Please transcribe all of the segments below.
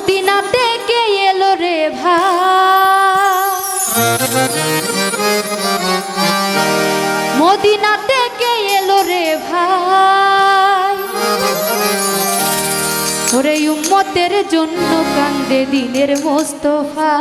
Medina থেকে এলো রে ভাই। মদিনা থেকে এলো রে ভাই। ওরে উম্মতের জন্য কান্দে দিনের মোস্তফা।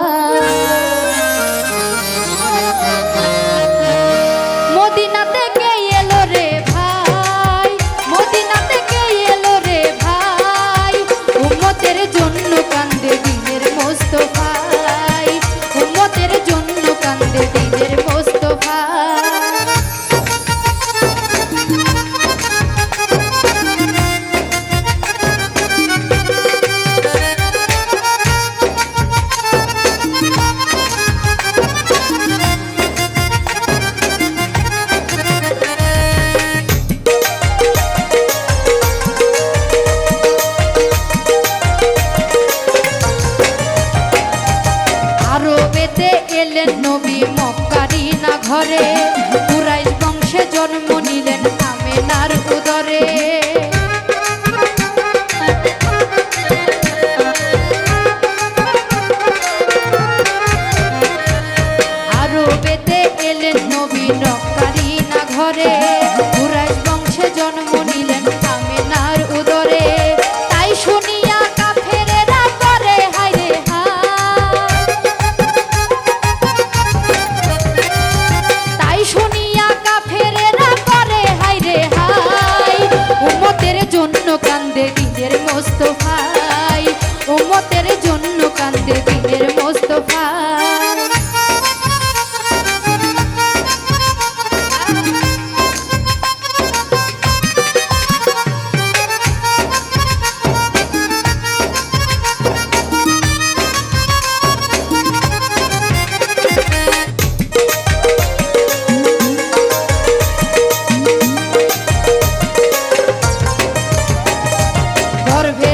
বেতে এলেন নবী মক্কারি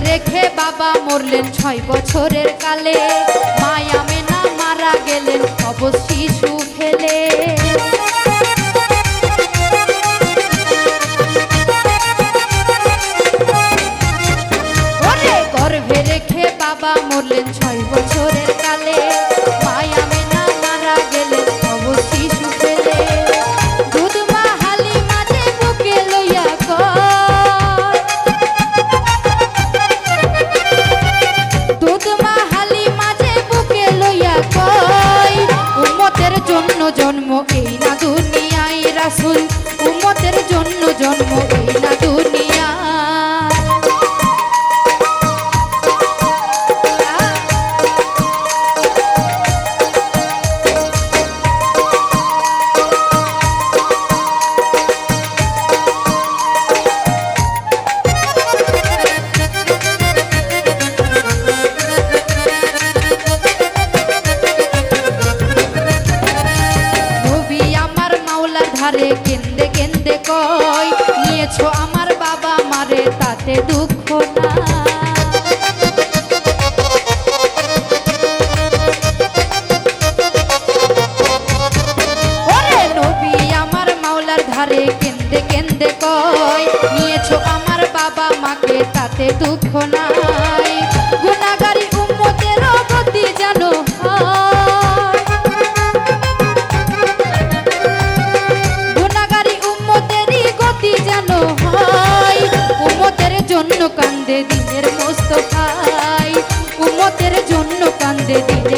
রেখে বাবা মরলেন ছয় বছরের কালে। মায়া মেনা মারা গেলেন অবশ্যই শিশু ফেলে ধারে কেন্দে কেন্দে কয়, নিয়েছো আমার বাবা মারে, তাতে দুঃখ না ধারে কেন্দে কেন্দে কয়, নিয়েছো আমার বাবা মাকে, তাতে দুঃখ নাই। যেন হয়। উম্মতের জন্য কান্দে দিনের মোস্তফাই। কুমতের জন্য কান্দে দিনের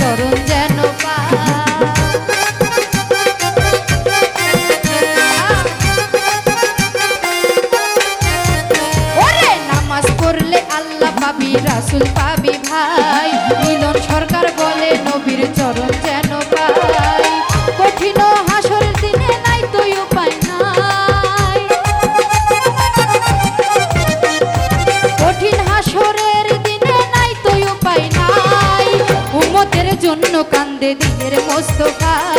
চরণ যেন পা নামাজ পড়লে আল্লাহ পাবি, রাসুল পাবি ভাই। মিলন সরকার বলে নবীর চরণ কান্দে দিনের মস্ত ভাই